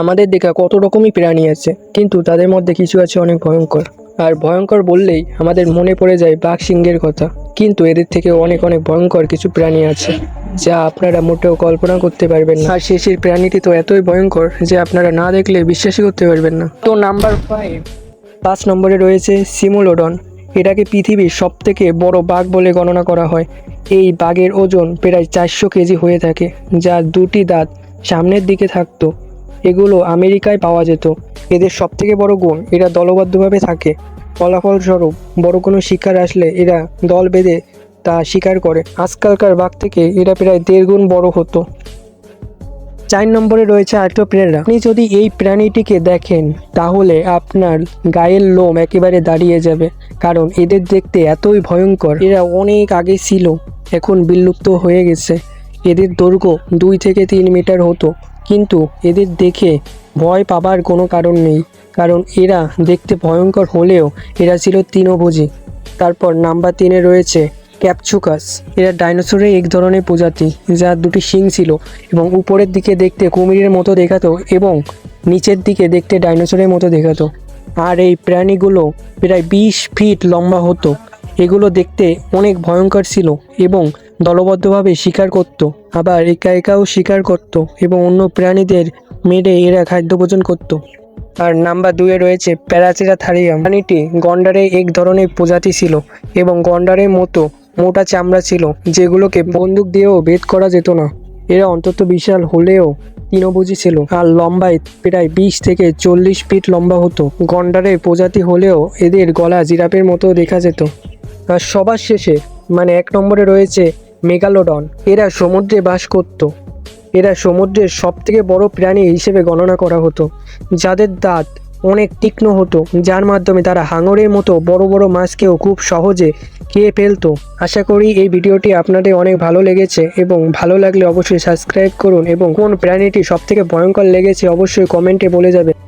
আমাদের দেখা কত রকমই প্রাণী আছে, কিন্তু তাদের মধ্যে কিছু আছে অনেক ভয়ঙ্কর। আর ভয়ঙ্কর বললেই আমাদের মনে পড়ে যায় বাঘ সিংহের কথা, কিন্তু এদের থেকে অনেক অনেক ভয়ঙ্কর কিছু প্রাণী আছে, যা আপনারা মোটেও কল্পনা করতে পারবেন না। আর শেষের প্রাণীটি তো এতই ভয়ঙ্কর যে আপনারা না দেখলে বিশ্বাসই করতে পারবেন না। তো নাম্বার ফাইভ পাঁচ নম্বরে রয়েছে সিমুলোডন। এটাকে পৃথিবীর সব থেকে বড় বাঘ বলে গণনা করা হয়। এই বাঘের ওজন প্রায় চারশো কেজি হয়ে থাকে যার দুটি দাঁত সামনের দিকে থাকতো। এগুলো আমেরিকায় পাওয়া যেত। এদের সব থেকে বড় গুণ, এরা দলবদ্ধভাবে থাকে। ফলাফলস্বরূপ, বড় কোনো শিকার আসলে এরা দল বেঁধে তা শিকার করে। আজকালকার বাঘ থেকে এরা প্রায় দেড় গুণ বড় হতো। চার নম্বরে রয়েছে আর্টোপ্রেরা আপনি যদি এই প্রাণীটিকে দেখেন, তাহলে আপনার গায়ের লোম একেবারে দাঁড়িয়ে যাবে। কারণ এদের দেখতে এতই ভয়ঙ্কর। এরা অনেক আগে ছিল, এখন বিলুপ্ত হয়ে গেছে। এদের দৈর্ঘ্য দুই থেকে তিন মিটার হতো। কিন্তু এদের দেখে ভয় পাবার কোনো কারণ নেই, কারণ এরা দেখতে ভয়ঙ্কর হলেও এরা ছিল তৃণভোজী। তারপর নাম্বার তিনে রয়েছে ক্যাপচুকাস। এরা ডাইনোসরের এক ধরনের প্রজাতি, যার দুটি শিং ছিল এবং উপরের দিকে দেখতে কুমিরের মতো দেখাতো এবং নিচের দিকে দেখতে ডাইনোসরের মতো দেখাতো। আর এই প্রাণীগুলো প্রায় বিশ ফিট লম্বা হতো। এগুলো দেখতে অনেক ভয়ঙ্কর ছিল এবং দলবদ্ধভাবে শিকার করত, আবার একা একাও শিকার করত এবং অন্য প্রাণীদের মেরে এরা খাদ্য ভোজন করত। আর নাম্বার দুয়ে রয়েছে প্যারাচেরা থারিয়াম। প্রাণীটি গন্ডারে এক ধরনের প্রজাতি ছিল এবং গন্ডারের মতো মোটা চামড়া ছিল, যেগুলোকে বন্দুক দিয়েও ভেদ করা যেত না। এরা অন্তত বিশাল হলেও তৃণভোজী ছিল আর লম্বায় প্রায় বিশ থেকে চল্লিশ ফিট লম্বা হতো। গন্ডারের প্রজাতি হলেও এদের গলা জিরাফের মতো দেখা যেত। আর সবার শেষে মানে এক নম্বরে রয়েছে মেগালোডন। এরা সমুদ্রে বাস করত। এরা সমুদ্রের সব থেকে বড় প্রাণী হিসেবে গণনা করা হতো, যাদের দাঁত অনেক তীক্ষ্ণ হতো, যার মাধ্যমে তারা হাঙরের মতো বড় বড় মাছকেও খুব সহজে খেয়ে ফেলতো। আশা করি এই ভিডিওটি আপনাদের অনেক ভালো লেগেছে এবং ভালো লাগলে অবশ্যই সাবস্ক্রাইব করুন এবং কোন প্রাণীটি সব থেকে ভয়ঙ্কর লেগেছে অবশ্যই কমেন্টে বলে যাবে